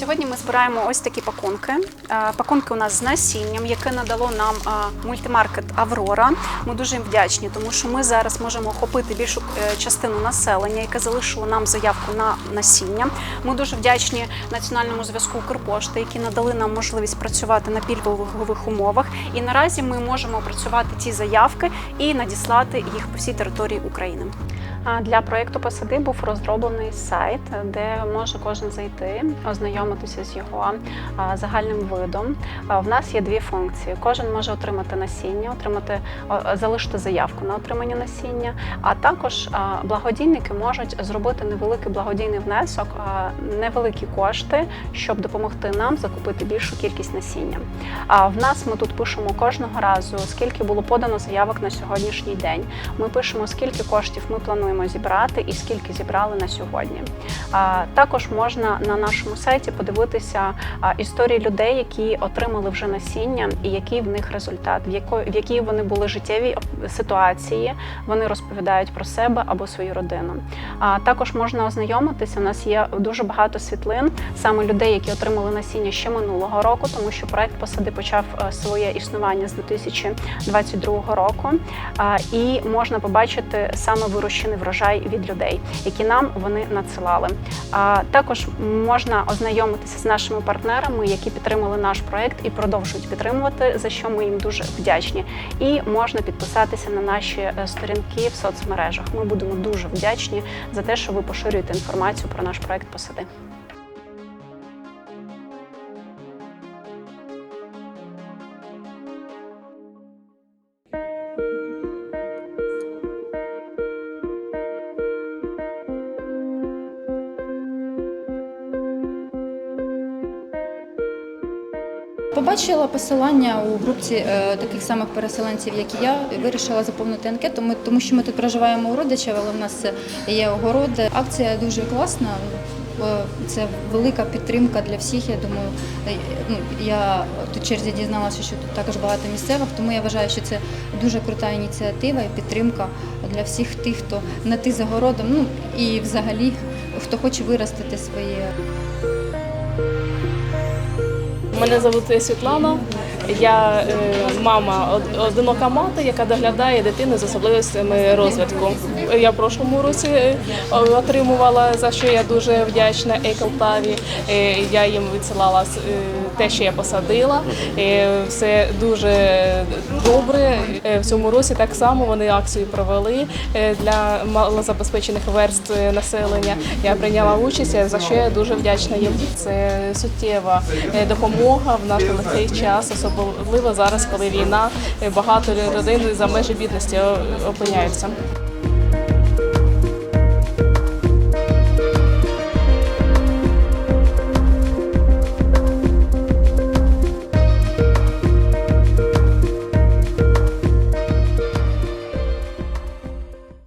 Сьогодні ми збираємо ось такі пакунки. Е, Пакунки у нас з насінням, яке надало нам е, мультимаркет Аврора. Ми дуже їм вдячні, тому що ми зараз можемо охопити більшу е, частину населення, яке залишило нам заявку на насіння. Ми дуже вдячні національному зв'язку Укрпошти, які надали нам можливість працювати на пільгових умовах. І наразі ми можемо опрацювати ці заявки і надіслати їх по всій території України. Для проєкту посади був розроблений сайт, де може кожен зайти, ознайомитися з його загальним видом. В нас є дві функції: кожен може отримати насіння, отримати залишити заявку на отримання насіння. А також благодійники можуть зробити невеликий благодійний внесок, невеликі кошти, щоб допомогти нам закупити більшу кількість насіння. А в нас ми тут пишемо кожного разу, скільки було подано заявок на сьогоднішній день. Ми пишемо, скільки коштів ми плануємо зібрати і скільки зібрали на сьогодні. Також можна на нашому сайті подивитися історії людей, які отримали вже насіння, і який в них результат, в якій вони були життєвій ситуації. Вони розповідають про себе або свою родину. Також можна ознайомитися. У нас є дуже багато світлин саме людей, які отримали насіння ще минулого року, тому що проект посади почав е, своє існування з 2022 року. І можна побачити саме вирощений врожай від людей, які нам вони надсилали. А також можна ознайомитися з нашими партнерами, які підтримали наш проект і продовжують підтримувати, за що ми їм дуже вдячні. І можна підписатися на наші е, сторінки в соцмережах. Ми будемо дуже вдячні за те, що ви поширюєте інформацію про наш проект посади. Побачила посилання у групці е, таких самих переселенців, як і я, і вирішила заповнити анкету. Ми, тому що ми тут проживаємо у родичів, але в нас є огород. Акція дуже класна. Е, Це велика підтримка для всіх. Я думаю, Е, ну я тут черзі дізналася, що тут також багато місцевих, тому я вважаю, що це дуже крута ініціатива і підтримка для всіх тих, хто на ти за городом, ну і взагалі хто хоче виростити своє. Мене звати Світлана. Я е, мама одинока мати, яка доглядає дитину з особливостями розвитку. Я в прошлому році е, отримувала за що я дуже вдячна Еколтаві. Я їм відсилала е, те, що я посадила. Все дуже добре. В цьому році так само вони акцію провели для малозабезпечених верств е, населення. Я прийняла участь, за що я дуже вдячна їм. Це суттєва допомога в наш нелегкий час, особливо зараз, коли війна, е, багато родин за межі бідності опиняються.